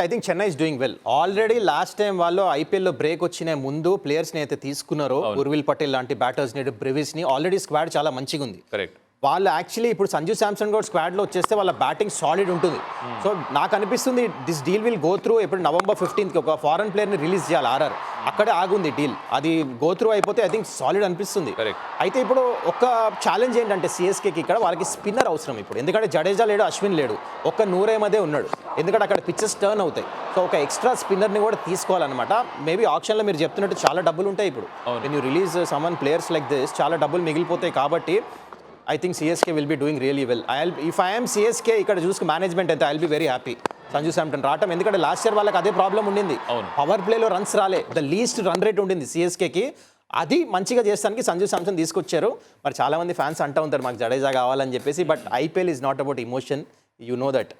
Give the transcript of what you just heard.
I think Chennai is doing well already last time వాళ్ళు ఐపీఎల్లో break వచ్చిన ముందు ప్లేయర్స్ని అయితే తీసుకున్నారో ఉర్విల్ పటేల్ లాంటి బ్యాటర్స్ని బ్రెవిస్ని ఆల్రెడీ స్క్వాడ్ చాలా మంచిగా ఉంది. కరెక్ట్ వాళ్ళు యాక్చువల్లీ ఇప్పుడు సంజు శాంసన్ కూడా స్క్వాడ్లో వచ్చేస్తే వాళ్ళ బ్యాటింగ్ సాలిడ్ ఉంటుంది. సో నాకు అనిపిస్తుంది this deal will go through ఇప్పుడు నవంబర్ ఫిఫ్టీన్త్ ఒక ఫారెన్ ప్లేయర్ని రిలీజ్ చేయాలి ఆర్ఆర్. అక్కడే ఆగుంది డీల్ అది గో త్రూ అయిపోతే ఐ థింక్ సాలిడ్ అనిపిస్తుంది. అయితే ఇప్పుడు ఒక ఛాలెంజ్ ఏంటంటే సిఎస్కేకి ఇక్కడ వాళ్ళకి స్పిన్నర్ అవసరం ఇప్పుడు. ఎందుకంటే జడేజా లేడు అశ్విన్ లేడు. ఒక్క నూరేమదే ఉన్నాడు. ఎందుకంటే అక్కడ పిచ్చెస్ టర్న్ అవుతాయి. సో ఒక ఎక్స్ట్రా స్పిన్నర్ని కూడా తీసుకోవాలన్నమాట. మేబీ ఆప్షన్లో మీరు చెప్తున్నట్టు చాలా డబ్బులు ఉంటాయి ఇప్పుడు. When you release some players like this చాలా డబ్బులు మిగిలిపోతాయి కాబట్టి I think CSK will be doing really well I if I'm CSK ఇక్కడ చూసుకు మేనేజ్మెంట్ అయితే I will be very happy Sanju Samson రావటం. ఎందుకంటే లాస్ట్ ఇయర్ వాళ్ళకి అదే ప్రాబ్లం ఉండింది. అవును. పవర్ ప్లేలో రన్స్ రాలే. ద లీస్ట్ రన్ రేట్ ఉండింది సిఎస్కేకి అది మంచిగా చేస్తానికి సంజు శాంసన్ తీసుకొచ్చారు. మరి చాలా మంది ఫ్యాన్స్ అంటూ ఉంటారు మాకు జడేజా కావాలని చెప్పేసి. But IPL is not about emotion you know that